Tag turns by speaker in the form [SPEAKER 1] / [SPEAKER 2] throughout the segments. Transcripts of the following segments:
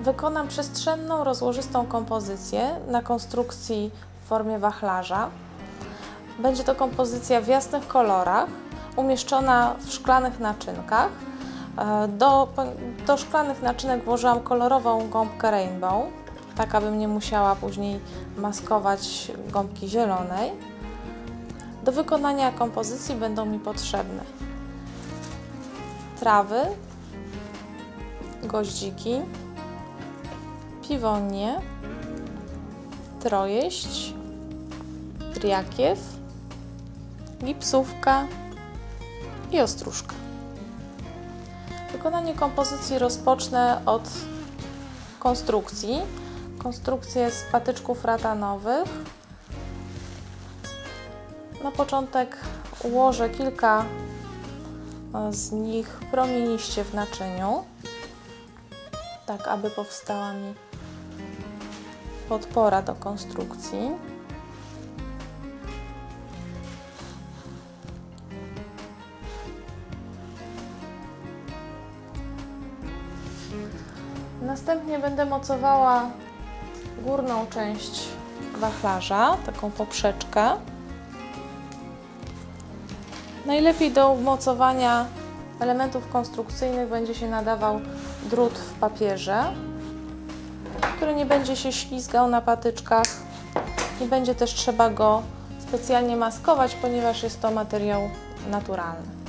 [SPEAKER 1] Wykonam przestrzenną, rozłożystą kompozycję na konstrukcji w formie wachlarza. Będzie to kompozycja w jasnych kolorach, umieszczona w szklanych naczynkach. E, do, do szklanych naczynek włożyłam kolorową gąbkę rainbow, tak abym nie musiała później maskować gąbki zielonej. Do wykonania kompozycji będą mi potrzebne trawy, goździki, piwonie, trojeść, triakiew, gipsówka i ostróżka. Wykonanie kompozycji rozpocznę od konstrukcji. Konstrukcję z patyczków ratanowych. Na początek ułożę kilka z nich promieniście w naczyniu, tak aby powstała mi podpora do konstrukcji. Następnie będę mocowała górną część wachlarza, taką poprzeczkę. Najlepiej do umocowania elementów konstrukcyjnych będzie się nadawał drut w papierze, który nie będzie się ślizgał na patyczkach. Nie będzie też trzeba go specjalnie maskować, ponieważ jest to materiał naturalny.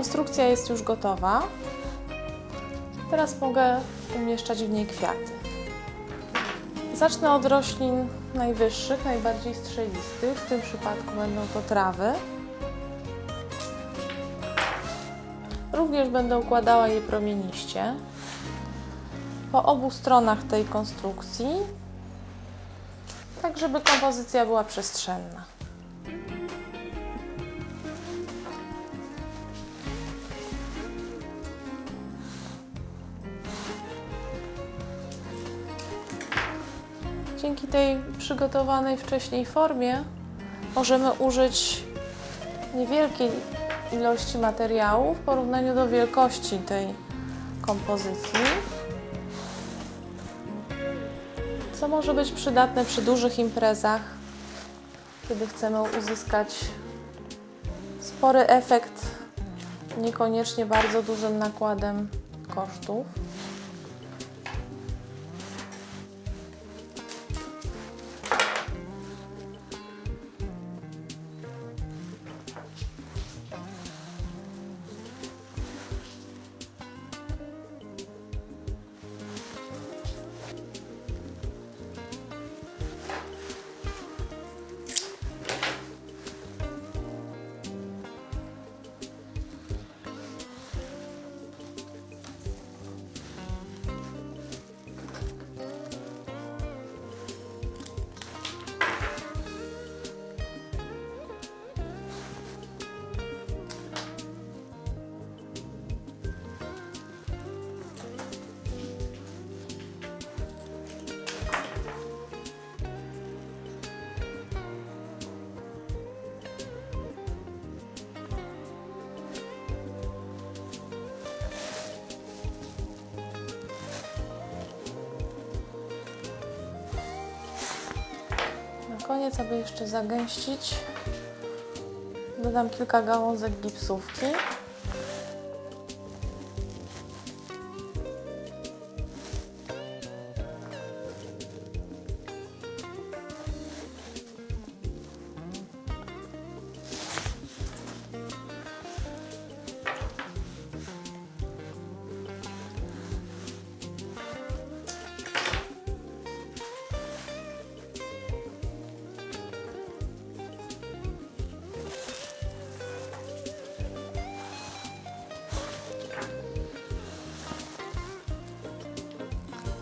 [SPEAKER 1] Konstrukcja jest już gotowa. Teraz mogę umieszczać w niej kwiaty. Zacznę od roślin najwyższych, najbardziej strzelistych. W tym przypadku będą to trawy. Również będę układała je promieniście. Po obu stronach tej konstrukcji, tak żeby kompozycja była przestrzenna. Dzięki tej przygotowanej wcześniej formie możemy użyć niewielkiej ilości materiału w porównaniu do wielkości tej kompozycji, co może być przydatne przy dużych imprezach, kiedy chcemy uzyskać spory efekt, niekoniecznie bardzo dużym nakładem kosztów. Koniec, aby jeszcze zagęścić, dodam kilka gałązek gipsówki.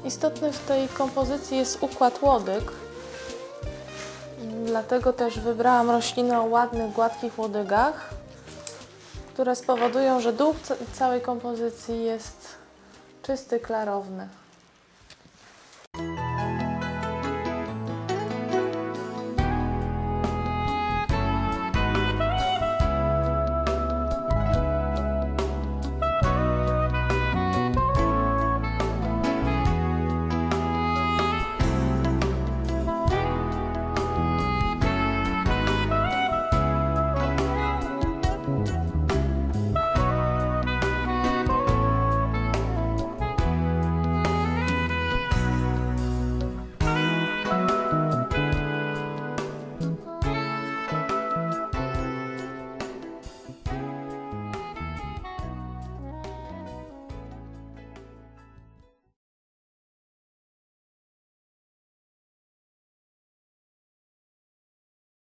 [SPEAKER 1] Istotny w tej kompozycji jest układ łodyg. Dlatego też wybrałam rośliny o ładnych, gładkich łodygach, które spowodują, że dół ca- całej kompozycji jest czysty, klarowny.